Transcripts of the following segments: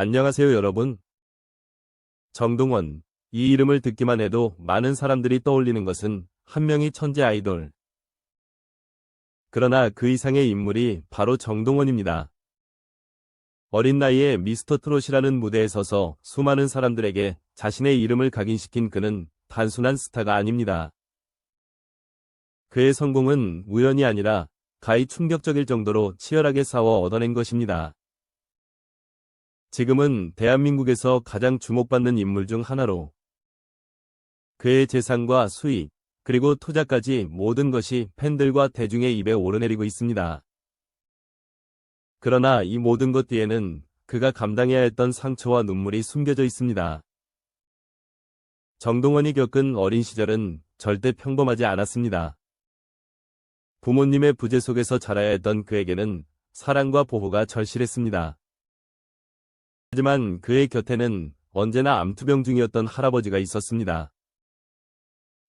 안녕하세요 여러분. 정동원. 이 이름을 듣기만 해도 많은 사람들이 떠올리는 것은 한 명의 천재 아이돌. 그러나 그 이상의 인물이 바로 정동원입니다. 어린 나이에 미스터 트롯이라는 무대에 서서 수많은 사람들에게 자신의 이름을 각인시킨 그는 단순한 스타가 아닙니다. 그의 성공은 우연이 아니라 가히 충격적일 정도로 치열하게 싸워 얻어낸 것입니다. 지금은 대한민국에서 가장 주목받는 인물 중 하나로 그의 재산과 수익, 그리고 투자까지 모든 것이 팬들과 대중의 입에 오르내리고 있습니다. 그러나 이 모든 것 뒤에는 그가 감당해야 했던 상처와 눈물이 숨겨져 있습니다. 정동원이 겪은 어린 시절은 절대 평범하지 않았습니다. 부모님의 부재 속에서 자라야 했던 그에게는 사랑과 보호가 절실했습니다. 하지만 그의 곁에는 언제나 암투병 중이었던 할아버지가 있었습니다.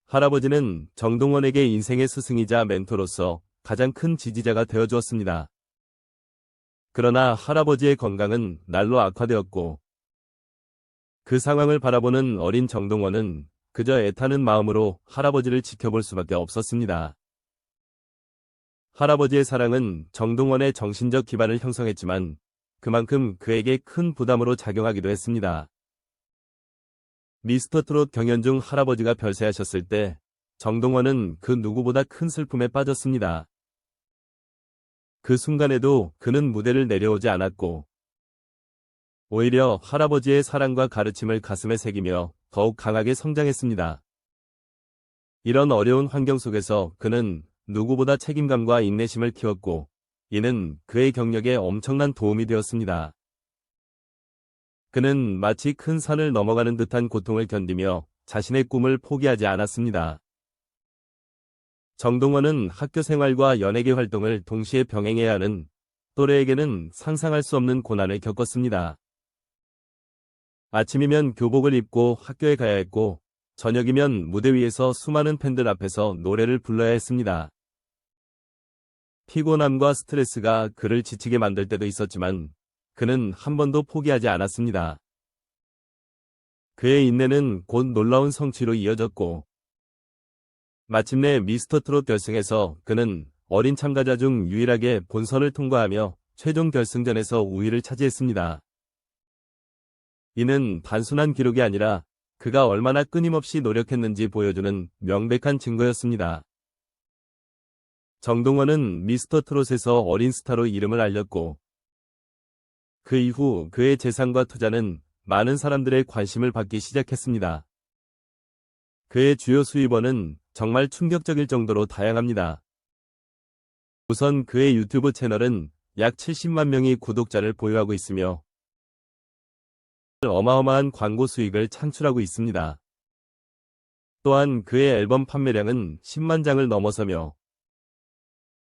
할아버지는 정동원에게 인생의 스승이자 멘토로서 가장 큰 지지자가 되어주었습니다. 그러나 할아버지의 건강은 날로 악화되었고 그 상황을 바라보는 어린 정동원은 그저 애타는 마음으로 할아버지를 지켜볼 수밖에 없었습니다. 할아버지의 사랑은 정동원의 정신적 기반을 형성했지만 그만큼 그에게 큰 부담으로 작용하기도 했습니다. 미스터 트롯 경연 중 할아버지가 별세하셨을 때 정동원은 그 누구보다 큰 슬픔에 빠졌습니다. 그 순간에도 그는 무대를 내려오지 않았고 오히려 할아버지의 사랑과 가르침을 가슴에 새기며 더욱 강하게 성장했습니다. 이런 어려운 환경 속에서 그는 누구보다 책임감과 인내심을 키웠고 이는 그의 경력에 엄청난 도움이 되었습니다. 그는 마치 큰 산을 넘어가는 듯한 고통을 견디며 자신의 꿈을 포기하지 않았습니다. 정동원은 학교 생활과 연예계 활동을 동시에 병행해야 하는 또래에게는 상상할 수 없는 고난을 겪었습니다. 아침이면 교복을 입고 학교에 가야 했고, 저녁이면 무대 위에서 수많은 팬들 앞에서 노래를 불러야 했습니다. 피곤함과 스트레스가 그를 지치게 만들 때도 있었지만 그는 한 번도 포기하지 않았습니다. 그의 인내는 곧 놀라운 성취로 이어졌고 마침내 미스터 트롯 결승에서 그는 어린 참가자 중 유일하게 본선을 통과하며 최종 결승전에서 우위를 차지했습니다. 이는 단순한 기록이 아니라 그가 얼마나 끊임없이 노력했는지 보여주는 명백한 증거였습니다. 정동원은 미스터 트롯에서 어린 스타로 이름을 알렸고 그 이후 그의 재산과 투자는 많은 사람들의 관심을 받기 시작했습니다. 그의 주요 수입원은 정말 충격적일 정도로 다양합니다. 우선 그의 유튜브 채널은 약 70만 명의 구독자를 보유하고 있으며 어마어마한 광고 수익을 창출하고 있습니다. 또한 그의 앨범 판매량은 10만 장을 넘어서며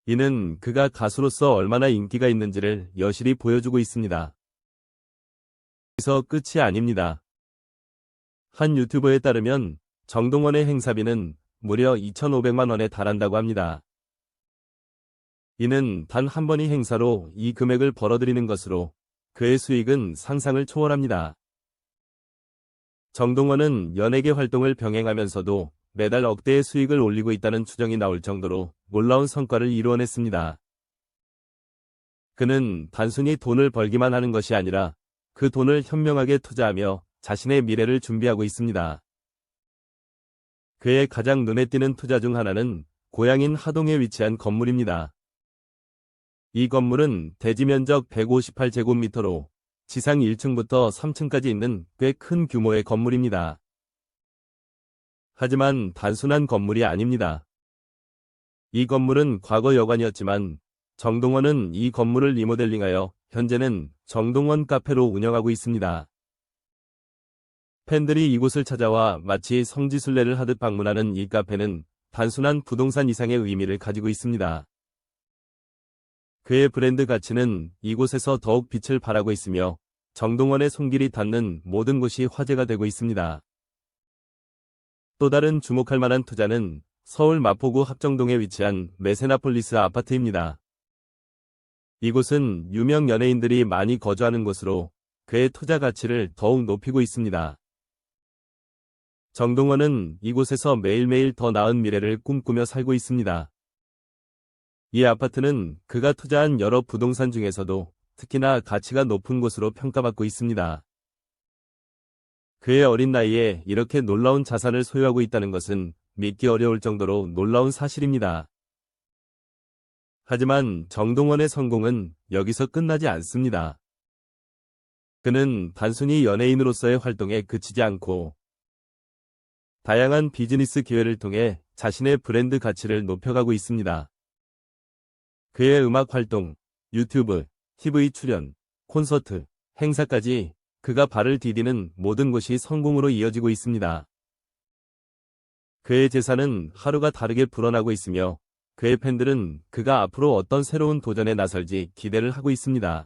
이는 그가 가수로서 얼마나 인기가 있는지를 여실히 보여주고 있습니다. 여기서 끝이 아닙니다. 한 유튜버에 따르면 정동원의 행사비는 무려 2,500만 원에 달한다고 합니다. 이는 단 한 번의 행사로 이 금액을 벌어들이는 것으로 그의 수익은 상상을 초월합니다. 정동원은 연예계 활동을 병행하면서도 매달 억대의 수익을 올리고 있다는 추정이 나올 정도로 놀라운 성과를 이루어냈습니다. 그는 단순히 돈을 벌기만 하는 것이 아니라 그 돈을 현명하게 투자하며 자신의 미래를 준비하고 있습니다. 그의 가장 눈에 띄는 투자 중 하나는 고향인 하동에 위치한 건물입니다. 이 건물은 대지 면적 158제곱미터로 지상 1층부터 3층까지 있는 꽤 큰 규모의 건물입니다. 하지만 단순한 건물이 아닙니다. 이 건물은 과거 여관이었지만 정동원은 이 건물을 리모델링하여 현재는 정동원 카페로 운영하고 있습니다. 팬들이 이곳을 찾아와 마치 성지순례를 하듯 방문하는 이 카페는 단순한 부동산 이상의 의미를 가지고 있습니다. 그의 브랜드 가치는 이곳에서 더욱 빛을 발하고 있으며 정동원의 손길이 닿는 모든 곳이 화제가 되고 있습니다. 또 다른 주목할 만한 투자는 서울 마포구 합정동에 위치한 메세나폴리스 아파트입니다. 이곳은 유명 연예인들이 많이 거주하는 곳으로 그의 투자 가치를 더욱 높이고 있습니다. 정동원은 이곳에서 매일매일 더 나은 미래를 꿈꾸며 살고 있습니다. 이 아파트는 그가 투자한 여러 부동산 중에서도 특히나 가치가 높은 곳으로 평가받고 있습니다. 그의 어린 나이에 이렇게 놀라운 자산을 소유하고 있다는 것은 믿기 어려울 정도로 놀라운 사실입니다. 하지만 정동원의 성공은 여기서 끝나지 않습니다. 그는 단순히 연예인으로서의 활동에 그치지 않고 다양한 비즈니스 기회를 통해 자신의 브랜드 가치를 높여가고 있습니다. 그의 음악 활동, 유튜브, TV 출연, 콘서트, 행사까지 그가 발을 디디는 모든 것이 성공으로 이어지고 있습니다. 그의 재산은 하루가 다르게 불어나고 있으며 그의 팬들은 그가 앞으로 어떤 새로운 도전에 나설지 기대를 하고 있습니다.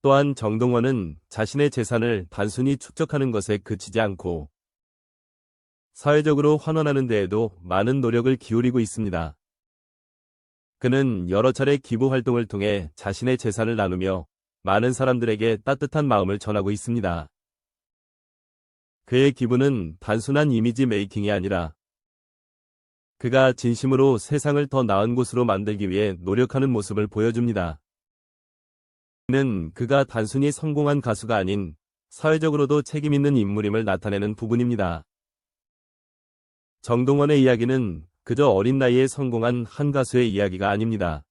또한 정동원은 자신의 재산을 단순히 축적하는 것에 그치지 않고 사회적으로 환원하는 데에도 많은 노력을 기울이고 있습니다. 그는 여러 차례 기부 활동을 통해 자신의 재산을 나누며 많은 사람들에게 따뜻한 마음을 전하고 있습니다. 그의 기부는 단순한 이미지 메이킹이 아니라 그가 진심으로 세상을 더 나은 곳으로 만들기 위해 노력하는 모습을 보여줍니다. 는 그가 단순히 성공한 가수가 아닌 사회적으로도 책임있는 인물임을 나타내는 부분입니다. 정동원의 이야기는 그저 어린 나이에 성공한 한 가수의 이야기가 아닙니다.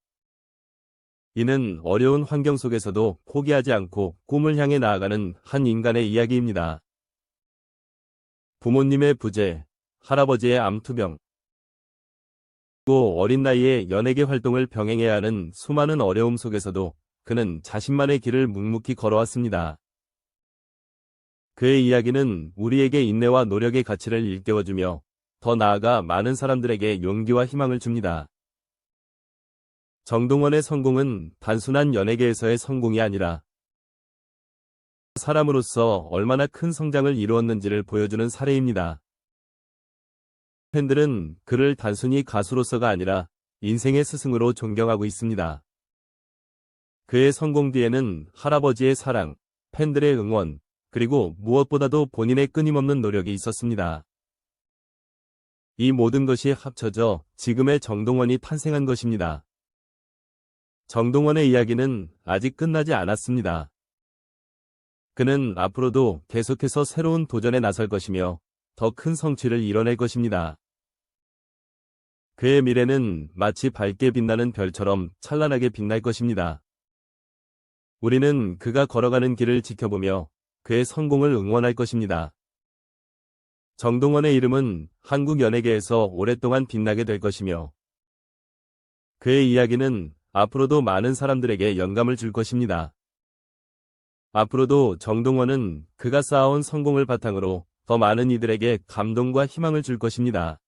이는 어려운 환경 속에서도 포기하지 않고 꿈을 향해 나아가는 한 인간의 이야기입니다. 부모님의 부재, 할아버지의 암투병, 또 어린 나이에 연예계 활동을 병행해야 하는 수많은 어려움 속에서도 그는 자신만의 길을 묵묵히 걸어왔습니다. 그의 이야기는 우리에게 인내와 노력의 가치를 일깨워주며 더 나아가 많은 사람들에게 용기와 희망을 줍니다. 정동원의 성공은 단순한 연예계에서의 성공이 아니라 사람으로서 얼마나 큰 성장을 이루었는지를 보여주는 사례입니다. 팬들은 그를 단순히 가수로서가 아니라 인생의 스승으로 존경하고 있습니다. 그의 성공 뒤에는 할아버지의 사랑, 팬들의 응원, 그리고 무엇보다도 본인의 끊임없는 노력이 있었습니다. 이 모든 것이 합쳐져 지금의 정동원이 탄생한 것입니다. 정동원의 이야기는 아직 끝나지 않았습니다. 그는 앞으로도 계속해서 새로운 도전에 나설 것이며 더 큰 성취를 이뤄낼 것입니다. 그의 미래는 마치 밝게 빛나는 별처럼 찬란하게 빛날 것입니다. 우리는 그가 걸어가는 길을 지켜보며 그의 성공을 응원할 것입니다. 정동원의 이름은 한국 연예계에서 오랫동안 빛나게 될 것이며 그의 이야기는 앞으로도 많은 사람들에게 영감을 줄 것입니다. 앞으로도 정동원은 그가 쌓아온 성공을 바탕으로 더 많은 이들에게 감동과 희망을 줄 것입니다.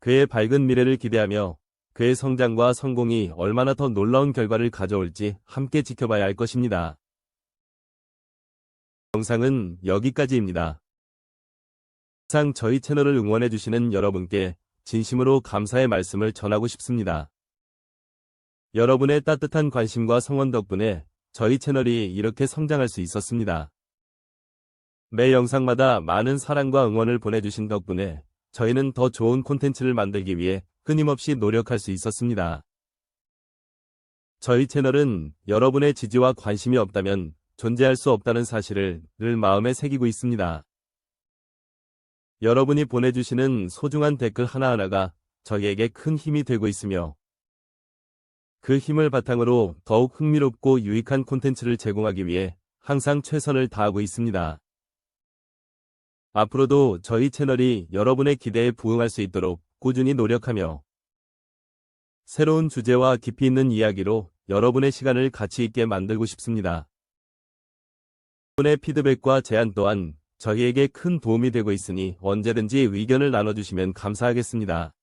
그의 밝은 미래를 기대하며 그의 성장과 성공이 얼마나 더 놀라운 결과를 가져올지 함께 지켜봐야 할 것입니다. 영상은 여기까지입니다. 항상 저희 채널을 응원해주시는 여러분께 진심으로 감사의 말씀을 전하고 싶습니다. 여러분의 따뜻한 관심과 성원 덕분에 저희 채널이 이렇게 성장할 수 있었습니다. 매 영상마다 많은 사랑과 응원을 보내주신 덕분에 저희는 더 좋은 콘텐츠를 만들기 위해 끊임없이 노력할 수 있었습니다. 저희 채널은 여러분의 지지와 관심이 없다면 존재할 수 없다는 사실을 늘 마음에 새기고 있습니다. 여러분이 보내주시는 소중한 댓글 하나하나가 저희에게 큰 힘이 되고 있으며 그 힘을 바탕으로 더욱 흥미롭고 유익한 콘텐츠를 제공하기 위해 항상 최선을 다하고 있습니다. 앞으로도 저희 채널이 여러분의 기대에 부응할 수 있도록 꾸준히 노력하며 새로운 주제와 깊이 있는 이야기로 여러분의 시간을 가치 있게 만들고 싶습니다. 여러분의 피드백과 제안 또한 저희에게 큰 도움이 되고 있으니 언제든지 의견을 나눠주시면 감사하겠습니다.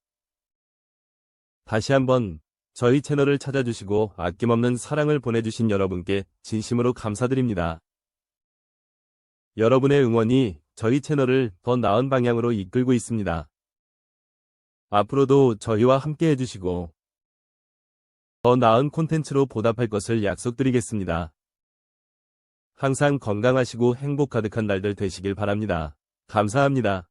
다시 한번 저희 채널을 찾아주시고 아낌없는 사랑을 보내주신 여러분께 진심으로 감사드립니다. 여러분의 응원이 저희 채널을 더 나은 방향으로 이끌고 있습니다. 앞으로도 저희와 함께 해주시고 더 나은 콘텐츠로 보답할 것을 약속드리겠습니다. 항상 건강하시고 행복 가득한 날들 되시길 바랍니다. 감사합니다.